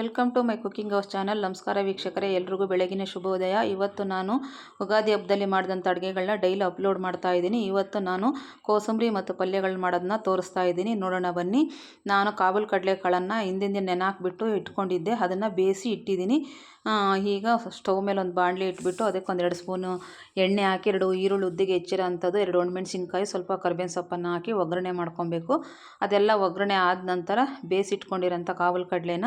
Welcome to my cooking house channel. ನಮಸ್ಕಾರ ವೀಕ್ಷಕರೇ, ಎಲ್ರಿಗೂ ಬೆಳಗಿನ ಶುಭೋದಯ ಇವತ್ತು ನಾನು ಯುಗಾದಿ ಹಬ್ಬದಲ್ಲಿ ಮಾಡಿದಂಥ ಅಡುಗೆಗಳನ್ನ ಡೈಲಿ ಅಪ್ಲೋಡ್ ಮಾಡ್ತಾ ಇದ್ದೀನಿ. ಇವತ್ತು ನಾನು ಕೋಸಂಬರಿ ಮತ್ತು ಪಲ್ಯಗಳನ್ನ ಮಾಡೋದನ್ನ ತೋರಿಸ್ತಾ ಇದ್ದೀನಿ. ನೋಡೋಣ ಬನ್ನಿ. ನಾನು ಕಾಬೂಲ್ ಕಡಲೆಕಾಳನ್ನು ಹಿಂದಿನ ದಿನ ನೆನಾಕ್ಬಿಟ್ಟು ಇಟ್ಕೊಂಡಿದ್ದೆ. ಅದನ್ನು ಬೇಯಿಸಿ ಇಟ್ಟಿದ್ದೀನಿ. ಈಗ ಸ್ಟವ್ ಮೇಲೆ ಒಂದು ಬಾಣಲಿ ಇಟ್ಬಿಟ್ಟು ಅದಕ್ಕೆ ಒಂದೆರಡು ಸ್ಪೂನು ಎಣ್ಣೆ ಹಾಕಿ, ಎರಡು ಈರುಳ್ಳಿ ಉದ್ದಿಗೆ ಹೆಚ್ಚಿರೋ ಅಂಥದ್ದು ಎರಡು ಒಣಮೆಣ್ಸಿನ್ಕಾಯಿ, ಸ್ವಲ್ಪ ಕರ್ಬೇವಿನ ಸೊಪ್ಪನ್ನು ಹಾಕಿ ಒಗ್ಗರಣೆ ಮಾಡ್ಕೊಬೇಕು. ಅದೆಲ್ಲ ಒಗ್ಗರಣೆ ಆದ ನಂತರ ಬೇಯಿಸಿಟ್ಕೊಂಡಿರೋಂಥ ಕಾವಲು ಕಡಲೆನ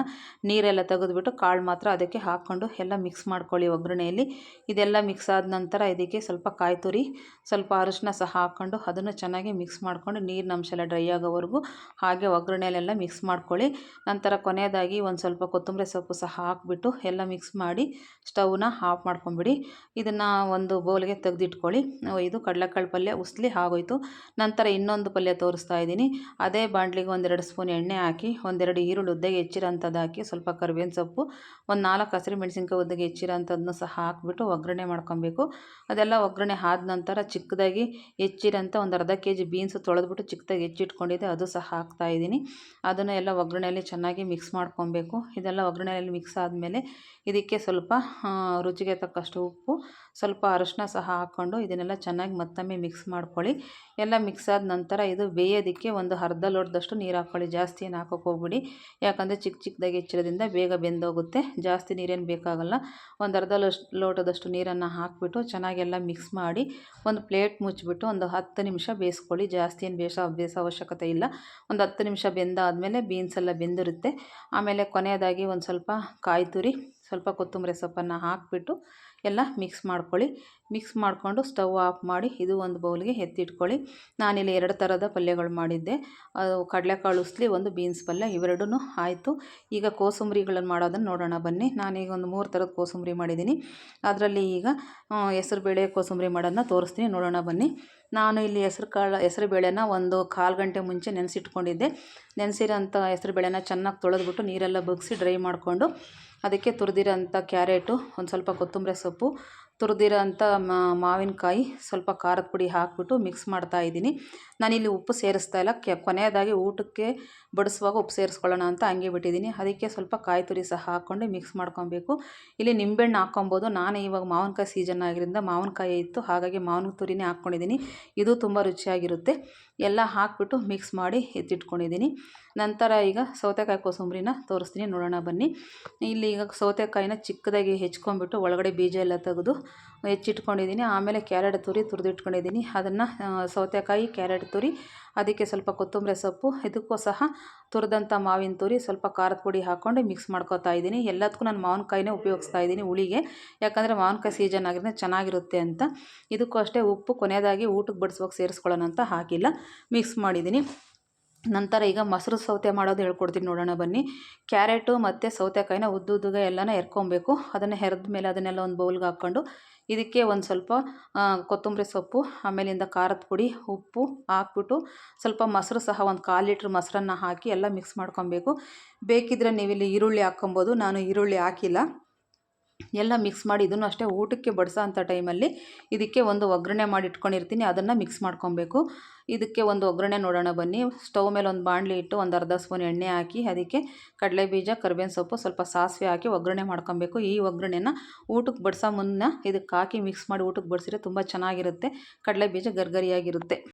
ನೀರೆಲ್ಲ ತೆಗೆದುಬಿಟ್ಟು ಕಾಳು ಮಾತ್ರ ಅದಕ್ಕೆ ಹಾಕ್ಕೊಂಡು ಎಲ್ಲ ಮಿಕ್ಸ್ ಮಾಡ್ಕೊಳ್ಳಿ ಒಗ್ಗರಣೆಯಲ್ಲಿ. ಇದೆಲ್ಲ ಮಿಕ್ಸ್ ಆದ ನಂತರ ಇದಕ್ಕೆ ಸ್ವಲ್ಪ ಕಾಯಿ ತುರಿ, ಸ್ವಲ್ಪ ಅರಿಶಿನ ಸಹ ಹಾಕ್ಕೊಂಡು ಅದನ್ನು ಚೆನ್ನಾಗಿ ಮಿಕ್ಸ್ ಮಾಡ್ಕೊಂಡು ನೀರಿನ ಅಂಶ ಎಲ್ಲ ಡ್ರೈ ಆಗೋವರೆಗೂ ಹಾಗೆ ಒಗ್ಗರಣೆಯಲ್ಲೆಲ್ಲ ಮಿಕ್ಸ್ ಮಾಡ್ಕೊಳ್ಳಿ. ನಂತರ ಕೊನೆಯದಾಗಿ ಒಂದು ಸ್ವಲ್ಪ ಕೊತ್ತಂಬರಿ ಸೊಪ್ಪು ಸಹ ಹಾಕ್ಬಿಟ್ಟು ಎಲ್ಲ ಮಿಕ್ಸ್ ಮಿಕ್ಸ್ ಮಾಡಿ ಸ್ಟವ್ನ ಆಫ್ ಮಾಡ್ಕೊಂಬಿಡಿ. ಇದನ್ನು ಒಂದು ಬೌಲ್ಗೆ ತೆಗೆದಿಟ್ಕೊಳ್ಳಿ. ಇದು ಕಡಲೆಕಾಳು ಪಲ್ಯ ಉಸ್ಲಿ ಆಗೋಯ್ತು. ನಂತರ ಇನ್ನೊಂದು ಪಲ್ಯ ತೋರಿಸ್ತಾ ಇದ್ದೀನಿ. ಅದೇ ಬಾಂಡ್ಲಿಗೆ ಒಂದೆರಡು ಸ್ಪೂನ್ ಎಣ್ಣೆ ಹಾಕಿ, ಒಂದೆರಡು ಈರುಳ್ಳಿ ಉದ್ದೆಗೆ ಹೆಚ್ಚಿರೋಂಥದ್ದು ಹಾಕಿ ಸ್ವಲ್ಪ ಕರಿಬೇವಿನ ಸೊಪ್ಪು, ಒಂದು ನಾಲ್ಕು ಹಸಿರು ಮೆಣಸಿನ್ಕಾಯಿ ಉದ್ದಗೆ ಹೆಚ್ಚಿರೋಂಥದ್ದನ್ನು ಸಹ ಹಾಕಿಬಿಟ್ಟು ಒಗ್ಗರಣೆ ಮಾಡ್ಕೊಬೇಕು. ಅದೆಲ್ಲ ಒಗ್ಗರಣೆ ಆದ ನಂತರ ಚಿಕ್ಕದಾಗಿ ಹೆಚ್ಚಿರೋಂಥ ಒಂದು ಅರ್ಧ ಕೆ ಜಿ ಬೀನ್ಸು ತೊಳೆದ್ಬಿಟ್ಟು ಚಿಕ್ಕದಾಗಿ ಹೆಚ್ಚಿಟ್ಕೊಂಡಿದ್ದೆ, ಅದು ಸಹ ಹಾಕ್ತಾ ಇದ್ದೀನಿ. ಅದನ್ನು ಎಲ್ಲ ಒಗ್ಗರಣೆಯಲ್ಲಿ ಚೆನ್ನಾಗಿ ಮಿಕ್ಸ್ ಮಾಡ್ಕೊಬೇಕು. ಇದೆಲ್ಲ ಒಗ್ಗರಣೆಯಲ್ಲಿ ಮಿಕ್ಸ್ ಆದಮೇಲೆ ಇದಕ್ಕೆ ಸ್ವಲ್ಪ ರುಚಿಗೆ ತಕ್ಕಷ್ಟು ಉಪ್ಪು, ಸ್ವಲ್ಪ ಅರಶಿನ ಸಹ ಹಾಕ್ಕೊಂಡು ಇದನ್ನೆಲ್ಲ ಚೆನ್ನಾಗಿ ಮತ್ತೊಮ್ಮೆ ಮಿಕ್ಸ್ ಮಾಡ್ಕೊಳ್ಳಿ. ಎಲ್ಲ ಮಿಕ್ಸ್ ಆದ ನಂತರ ಇದು ಬೇಯೋದಕ್ಕೆ ಒಂದು ಅರ್ಧ ಲೋಟದಷ್ಟು ನೀರು ಹಾಕ್ಕೊಳ್ಳಿ. ಜಾಸ್ತಿ ಏನು ಹಾಕೋಕೆ ಹೋಗ್ಬಿಡಿ. ಯಾಕಂದರೆ ಚಿಕ್ಕ ಚಿಕ್ಕದಾಗಿ ಹೆಚ್ಚಿರೋದ್ರಿಂದ ಬೇಗ ಬೆಂದೋಗುತ್ತೆ. ಜಾಸ್ತಿ ನೀರೇನು ಬೇಕಾಗಲ್ಲ. ಒಂದು ಅರ್ಧ ಲೋಟದಷ್ಟು ನೀರನ್ನು ಹಾಕಿಬಿಟ್ಟು ಚೆನ್ನಾಗೆಲ್ಲ ಮಿಕ್ಸ್ ಮಾಡಿ ಒಂದು ಪ್ಲೇಟ್ ಮುಚ್ಚಿಬಿಟ್ಟು ಒಂದು ಹತ್ತು ನಿಮಿಷ ಬೇಯಿಸ್ಕೊಳ್ಳಿ. ಜಾಸ್ತಿ ಏನು ಬೇಸ ಬೇಯಿಸೋ ಅವಶ್ಯಕತೆ ಇಲ್ಲ. ಒಂದು ಹತ್ತು ನಿಮಿಷ ಬೆಂದಾದಮೇಲೆ ಬೀನ್ಸ್ ಎಲ್ಲ ಬೆಂದಿರುತ್ತೆ. ಆಮೇಲೆ ಕೊನೆಯದಾಗಿ ಒಂದು ಸ್ವಲ್ಪ ಕಾಯಿ ತುರಿ ಸ್ವಲ್ಪ ಕೊತ್ತಂಬರಿ ಸೊಪ್ಪನ್ನು ಹಾಕಿಬಿಟ್ಟು ಎಲ್ಲ ಮಿಕ್ಸ್ ಮಾಡ್ಕೊಳ್ಳಿ. ಮಿಕ್ಸ್ ಮಾಡಿಕೊಂಡು ಸ್ಟವ್ ಆಫ್ ಮಾಡಿ ಇದು ಒಂದು ಬೌಲ್ಗೆ ಎತ್ತಿಟ್ಕೊಳ್ಳಿ. ನಾನಿಲ್ಲಿ ಎರಡು ಥರದ ಪಲ್ಯಗಳು ಮಾಡಿದ್ದೆ. ಅದು ಕಡಲೆಕಾಳು, ಉಸ್ಲಿ, ಒಂದು ಬೀನ್ಸ್ ಪಲ್ಯ ಇವೆರಡೂ ಆಯಿತು. ಈಗ ಕೋಸಂಬರಿಗಳನ್ನು ಮಾಡೋದನ್ನು ನೋಡೋಣ ಬನ್ನಿ. ನಾನೀಗ ಒಂದು ಮೂರು ಥರದ ಕೋಸಂಬರಿ ಮಾಡಿದ್ದೀನಿ. ಅದರಲ್ಲಿ ಈಗ ಹೆಸರುಬೇಳೆ ಕೋಸಂಬರಿ ಮಾಡೋದನ್ನ ತೋರಿಸ್ತೀನಿ. ನೋಡೋಣ ಬನ್ನಿ. ನಾನು ಇಲ್ಲಿ ಹೆಸ್ರು ಕಾಳು, ಹೆಸ್ರು ಬೇಳೆನ ಒಂದು ಕಾಲು ಗಂಟೆ ಮುಂಚೆ ನೆನೆಸಿಟ್ಕೊಂಡಿದ್ದೆ. ನೆನೆಸಿರೋಂಥ ಹೆಸ್ರು ಬೇಳೆನ ಚೆನ್ನಾಗಿ ತೊಳೆದ್ಬಿಟ್ಟು ನೀರೆಲ್ಲ ಬಗ್ಸಿ ಡ್ರೈ ಮಾಡಿಕೊಂಡು ಅದಕ್ಕೆ ತುರಿದಿರೋಂಥ ಕ್ಯಾರೆಟು, ಒಂದು ಸ್ವಲ್ಪ ಕೊತ್ತಂಬರಿ ಸೊಪ್ಪು ತುರಿದಿರೋ ಅಂಥ ಮಾವಿನಕಾಯಿ ಸ್ವಲ್ಪ ಖಾರದ ಪುಡಿ ಹಾಕಿಬಿಟ್ಟು ಮಿಕ್ಸ್ ಮಾಡ್ತಾ ಇದ್ದೀನಿ. ನಾನಿಲ್ಲಿ ಉಪ್ಪು ಸೇರಿಸ್ತಾ ಇಲ್ಲ. ಕೆ, ಕೊನೆಯದಾಗಿ ಊಟಕ್ಕೆ ಬಡಿಸುವಾಗ ಉಪ್ಪು ಸೇರಿಸ್ಕೊಳ್ಳೋಣ ಅಂತ ಹಂಗೆ ಬಿಟ್ಟಿದ್ದೀನಿ. ಅದಕ್ಕೆ ಸ್ವಲ್ಪ ಕಾಯಿ ತುರಿ ಸಹ ಹಾಕ್ಕೊಂಡು ಮಿಕ್ಸ್ ಮಾಡ್ಕೊಬೇಕು. ಇಲ್ಲಿ ನಿಂಬೆಹಣ್ಣು ಹಾಕ್ಕೊಬೋದು. ನಾನು ಇವಾಗ ಮಾವಿನಕಾಯಿ ಸೀಸನ್ ಆಗಿರೋದ್ರಿಂದ ಮಾವಿನಕಾಯಿ ಇತ್ತು. ಹಾಗಾಗಿ ಮಾವಿನ ತುರಿನೇ ಹಾಕ್ಕೊಂಡಿದ್ದೀನಿ. ಇದು ತುಂಬ ರುಚಿಯಾಗಿರುತ್ತೆ. ಎಲ್ಲ ಹಾಕಿಬಿಟ್ಟು ಮಿಕ್ಸ್ ಮಾಡಿ ಎತ್ತಿಟ್ಕೊಂಡಿದ್ದೀನಿ. ನಂತರ ಈಗ ಸೌತೆಕಾಯಿ ಕೋಸಂಬರಿನ ತೋರಿಸ್ತೀನಿ. ನೋಡೋಣ ಬನ್ನಿ. ಇಲ್ಲಿ ಈಗ ಸೌತೆಕಾಯಿನ ಚಿಕ್ಕದಾಗಿ ಹೆಚ್ಕೊಂಡ್ಬಿಟ್ಟು ಒಳಗಡೆ ಬೀಜ ಎಲ್ಲ ತೆಗೆದು ಹೆಚ್ಚಿಟ್ಕೊಂಡಿದ್ದೀನಿ. ಆಮೇಲೆ ಕ್ಯಾರೆಟ್ ತುರಿ ತುರಿದಿಟ್ಕೊಂಡಿದ್ದೀನಿ. ಅದನ್ನು ಸೌತೆಕಾಯಿ, ಕ್ಯಾರೆಟ್ ತುರಿ, ಅದಕ್ಕೆ ಸ್ವಲ್ಪ ಕೊತ್ತಂಬರಿ ಸೊಪ್ಪು, ಇದಕ್ಕೂ ಸಹ ತುರಿದಂಥ ಮಾವಿನ ತುರಿ, ಸ್ವಲ್ಪ ಖಾರದ ಪುಡಿ ಹಾಕ್ಕೊಂಡು ಮಿಕ್ಸ್ ಮಾಡ್ಕೊತಾ ಇದ್ದೀನಿ. ಎಲ್ಲದಕ್ಕೂ ನಾನು ಮಾವಿನಕಾಯಿನೇ ಉಪಯೋಗಿಸ್ತಾ ಇದ್ದೀನಿ ಹುಳಿಗೆ. ಯಾಕಂದರೆ ಮಾವಿನಕಾಯಿ ಸೀಸನ್ ಆಗಿದ್ರೆ ಚೆನ್ನಾಗಿರುತ್ತೆ ಅಂತ. ಇದಕ್ಕೂ ಅಷ್ಟೇ ಉಪ್ಪು ಕೊನೆಯದಾಗಿ ಊಟಕ್ಕೆ ಬಡಿಸುವಾಗ ಸೇರಿಸ್ಕೊಳ್ಳೋಣ ಅಂತ ಹಾಕಿಲ್ಲ ಮಿಕ್ಸ್ ಮಾಡಿದ್ದೀನಿ. ನಂತರ ಈಗ ಮೊಸರು ಸೌತೆ ಮಾಡೋದು ಹೇಳ್ಕೊಡ್ತೀನಿ ನೋಡೋಣ ಬನ್ನಿ. ಕ್ಯಾರೆಟು ಮತ್ತು ಸೌತೆಕಾಯಿನ ಉದ್ದುದ್ದುಗೆ ಎಲ್ಲನ ಎರ್ಕೊಬೇಕು. ಅದನ್ನು ಹೆರ್ದ ಮೇಲೆ ಅದನ್ನೆಲ್ಲ ಒಂದು ಬೌಲ್ಗೆ ಹಾಕ್ಕೊಂಡು ಇದಕ್ಕೆ ಒಂದು ಸ್ವಲ್ಪ ಕೊತ್ತಂಬರಿ ಸೊಪ್ಪು, ಆಮೇಲಿಂದ ಖಾರದ ಪುಡಿ, ಉಪ್ಪು ಹಾಕ್ಬಿಟ್ಟು ಸ್ವಲ್ಪ ಮೊಸರು ಸಹ ಒಂದು ಕಾಲು ಲೀಟ್ರ್ ಮೊಸರನ್ನು ಹಾಕಿ ಎಲ್ಲ ಮಿಕ್ಸ್ ಮಾಡ್ಕೊಬೇಕು. ಬೇಕಿದ್ದರೆ ನೀವಿಲ್ಲಿ ಈರುಳ್ಳಿ ಹಾಕ್ಕೊಬೋದು. ನಾನು ಈರುಳ್ಳಿ ಹಾಕಿಲ್ಲ. ಎಲ್ಲ ಮಿಕ್ಸ್ ಮಾಡಿ ಇದನ್ನು ಅಷ್ಟೇ ಊಟಕ್ಕೆ ಬಡಿಸೋ ಅಂಥ ಟೈಮಲ್ಲಿ ಇದಕ್ಕೆ ಒಂದು ಒಗ್ಗರಣೆ ಮಾಡಿ ಇಟ್ಕೊಂಡಿರ್ತೀನಿ, ಅದನ್ನು ಮಿಕ್ಸ್ ಮಾಡ್ಕೊಬೇಕು. ಇದಕ್ಕೆ ಒಂದು ಒಗ್ಗರಣೆ ನೋಡೋಣ ಬನ್ನಿ. ಸ್ಟವ್ ಮೇಲೆ ಒಂದು ಬಾಣಲಿ ಇಟ್ಟು ಒಂದು ಅರ್ಧ ಸ್ಪೂನ್ ಎಣ್ಣೆ ಹಾಕಿ, ಅದಕ್ಕೆ ಕಡಲೆ ಬೀಜ, ಕರಿಬೇವಿನ ಸೊಪ್ಪು, ಸ್ವಲ್ಪ ಸಾಸಿವೆ ಹಾಕಿ ಒಗ್ಗರಣೆ ಮಾಡ್ಕೊಬೇಕು. ಈ ಒಗ್ಗರಣೆನ ಊಟಕ್ಕೆ ಬಡಿಸೋ ಮುನ್ನ ಇದಕ್ಕೆ ಹಾಕಿ ಮಿಕ್ಸ್ ಮಾಡಿ ಊಟಕ್ಕೆ ಬಡಿಸಿದ್ರೆ ತುಂಬ ಚೆನ್ನಾಗಿರುತ್ತೆ. ಕಡಲೆ ಬೀಜ ಗರ್ಗರಿಯಾಗಿರುತ್ತೆ.